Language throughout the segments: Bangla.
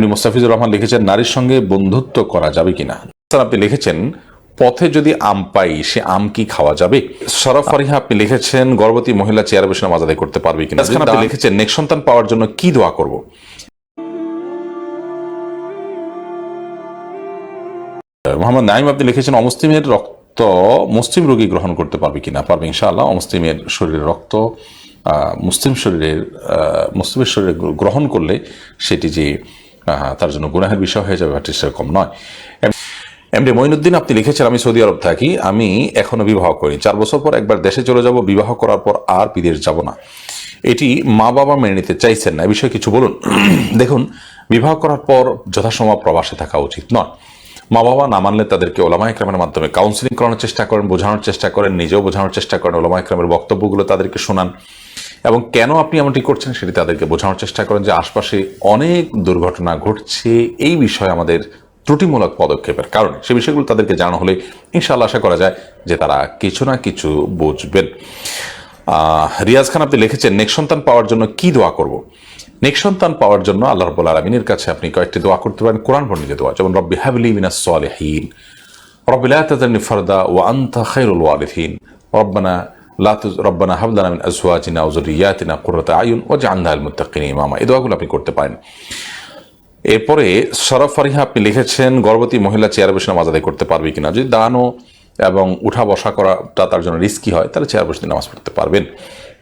আপনি মোস্তাফিজুর রহমান লিখেছেন নারীর সঙ্গে বন্ধুত্ব করা যাবে কিনা? স্যার আপনি লিখেছেন পথে যদি আম পাই সে আম কি খাওয়া যাবে? শরফ ফারিহা আপনি লিখেছেন গর্ভবতী মহিলা চেয়ারে বসে নামাজ আদায় করতে পারবে কিনা? আপনি লিখেছেন নেক্সট সন্তান পাওয়ার জন্য কি দোয়া করব? মোহাম্মদ নাইম আপনি লিখেছেন অমুসলিমের রক্ত মুসলিম রোগী গ্রহণ করতে পারবে কিনা? পারবে ইনশাআল্লাহ অমুসলিমের শরীরের রক্ত মুসলিম শরীরের মুসলিমের শরীরে গ্রহণ করলে সেটি যে তার জন্য গুনাহের বিষয় হয়ে যাবে ব্যাপারটি সেরকম নয়। এমডি মঈনুদ্দিন, আপনি লিখেছেন, আমি সৌদি আরব থাকি, আমি এখনও বিবাহ করি চার বছর পর একবার দেশে চলে যাব, বিবাহ করার পর আর বিদেশ যাব না। এটি মা বাবা মেনে নিতে চাইছেন না, এ বিষয়ে কিছু বলুন। দেখুন, বিবাহ করার পর যথাসময় প্রবাসে থাকা উচিত নয়। মা বাবা না মানলে তাদেরকে ওলামা একরামের মাধ্যমে কাউন্সিলিং করানোর চেষ্টা করেন, বোঝানোর চেষ্টা করেন, নিজেও বোঝানোর চেষ্টা করেন, ওলামা একরামের বক্তব্যগুলো তাদেরকে শোনান। এবং কেন আপনি এমনটি করছেন সেটি তাদেরকে বোঝানোর চেষ্টা করেন যে আশপাশে অনেক দুর্ঘটনা ঘটছে। এই বিষয়ে আমাদের ত্রুটিমূলক পদক্ষেপের কারণে। সে বিষয়গুলো তাদেরকে জানা হলে ইনশাআল্লাহ আশা করা যায় যে তারা কিছু না কিছু বুঝবেন। রিয়াজ খান, আপনি লিখেছেন নেক্সট সন্তান পাওয়ার জন্য কি দোয়া করব? নেক্সট সন্তান পাওয়ার জন্য আল্লাহ রব্বুল আলমিনের কাছে আপনি কয়েকটি দোয়া করতে পারেন। কোরআন পণ্ডিত দোয়া, যেমন, রব্বি হাবলি মিনাস সালেহীন রব্বিলা তাজানি ফারদা ওয়া আন্তা খাইরুল ওয়ারিফিন রব্বানা রব্বানা হাবলানা মিন আজওয়াজিনা ওজুরিয়াতিনা আয়ুন ওয়া জাআলনা আল মুত্তাকিন ইমামা। এই দোয়াগুলো আপনি করতে পারেন। এরপরে সরফ ফারিহা আপনি লিখেছেন, গর্ভবতী মহিলা চেয়ার বসে নামাজ আদায় করতে পারবে কিনা। যদি দানও এবং উঠা বসা করাটা তার জন্য রিস্কি হয়, তাহলে চেয়ার বসে নামাজ পড়তে পারবেন।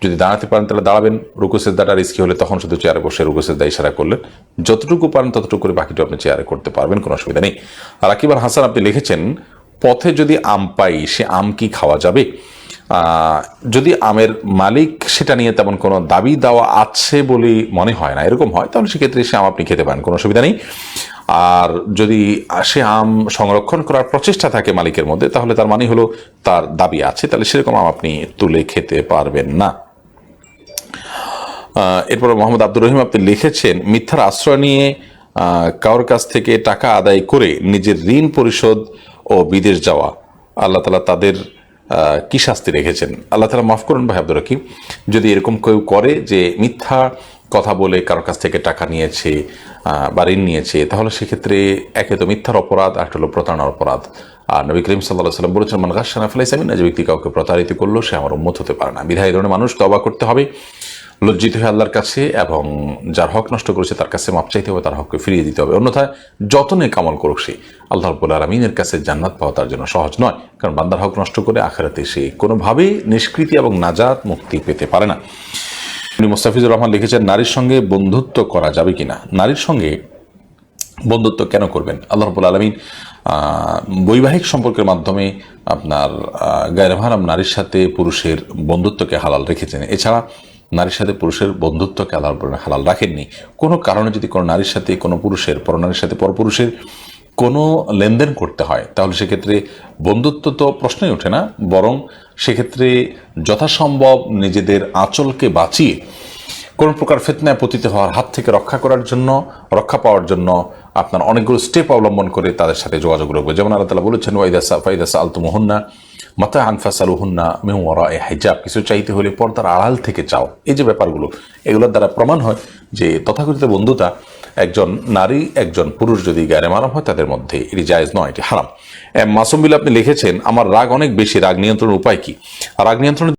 যদি দাঁড়াতে পারেন, তাহলে দাঁড়াবেন। রুকু দাটা রিস্কি হলে তখন শুধু চেয়ারে বসে রুকু সেদ্দা ইশারা করলেন। যতটুকু পারেন, ততটুকু করে বাকিটা আপনি চেয়ারে করতে পারবেন, কোনো অসুবিধা নেই। আর আকিবার হাসান আপনি লিখেছেন, পথে যদি আম পাই, সে আম কি খাওয়া যাবে? যদি আমের মালিক সেটা নিয়ে তেমন কোনো দাবি দেওয়া আছে বলে মনে হয় না, এরকম হয়, তাহলে সেক্ষেত্রে সে আম আপনি খেতে পারেন, কোনো অসুবিধা নেই। আর যদি সে আম সংরক্ষণ করার প্রচেষ্টা থাকে মালিকের মধ্যে, তাহলে তার মানে হলো তার দাবি আছে, তাহলে সেরকম আম আপনি তুলে খেতে পারবেন না। এরপর মোহাম্মদ আব্দুর রহিম আপনি লিখেছেন, মিথ্যার আশ্রয় নিয়ে কারোর কাছ থেকে টাকা আদায় করে নিজের ঋণ পরিশোধ ও বিদেশ যাওয়া, আল্লাহ তালা তাদের কি শাস্তি রেখেছেন? আল্লাহ তালা মাফ করুন ভাই আব্দুর রাকিম। যদি এরকম কেউ করে যে মিথ্যা কথা বলে কারোর কাছ থেকে টাকা নিয়েছে বা ঋণ নিয়েছে, তাহলে সেক্ষেত্রে একে তো মিথ্যার অপরাধ আর একটা হলো প্রতারণার অপরাধ। আর নবী করিম সাল্লাহ সাল্লাম বলেছেন, মান গাছানা ফেলাইসামিনা যে ব্যক্তি কাউকে প্রতারিত করল, সে আমার উন্মত হতে পারে না। বিধায় ধরনের মানুষ তবা করতে হবে। লজ্জিত হয়ে আল্লাহর কাছে এবং যার হক নষ্ট করেছে তার কাছে মাপ চাইতে হবে, তার হককে ফিরিয়ে দিতে হবে। অন্যথায় যতনে কামল করুক সে, আল্লাহ রব্বুল আলমিনের কাছে জান্নাত পাওয়া তার জন্য সহজ নয়, কারণ বান্দার হক নষ্ট করে আখেরাতে সে কোনোভাবেই নিষ্কৃতি এবং নাজাত মুক্তি পেতে পারে না। উনি মোস্তাফিজুর রহমান লিখেছেন, নারীর সঙ্গে বন্ধুত্ব করা যাবে কি না নারীর সঙ্গে বন্ধুত্ব কেন করবেন? আল্লাহ রবুল আলমিন বৈবাহিক সম্পর্কের মাধ্যমে আপনার গায়রহারাম নারীর সাথে পুরুষের বন্ধুত্বকে হালাল রেখেছেন। এছাড়া নারীর সাথে পুরুষের বন্ধুত্বকে আল্লাহ হালাল রাখেননি। কোনো কারণে যদি কোনো নারীর সাথে, কোনো পুরুষের, পরনারীর সাথে, পরপুরুষের কোনো লেনদেন করতে হয়, তাহলে সেক্ষেত্রে বন্ধুত্ব তো প্রশ্নই ওঠে না, বরং সেক্ষেত্রে যথাসম্ভব নিজেদের আঁচলকে বাঁচিয়ে কোন প্রকার ফেতনায় পতিত হওয়ার হাত থেকে রক্ষা করার জন্য, রক্ষা পাওয়ার জন্য আপনার অনেকগুলো স্টেপ অবলম্বন করে তাদের সাথে যোগাযোগ রাখবে। যেমন আল্লাহ তালা বলেছেন ওয়াইদাসা ফাইদাসা আলতুমোহন্না মাতা আনফাসালুহুন্না মেহুয়ারা এ হেজাব। কিছু চাইতে হলে পর্দার আড়াল থেকে চাও। এই যে ব্যাপারগুলো, এগুলোর দ্বারা প্রমাণ হয় যে তথাকথিত বন্ধুতা একজন নারী, একজন পুরুষ যদি গ্যারে মারাম হয়, তাদের মধ্যে এটি জায়জ নয়, এটি হারাম। মাসুম বিল আপনি লিখেছেন, আমার রাগ অনেক বেশি, রাগ নিয়ন্ত্রণের উপায় কি? রাগ নিয়ন্ত্রণের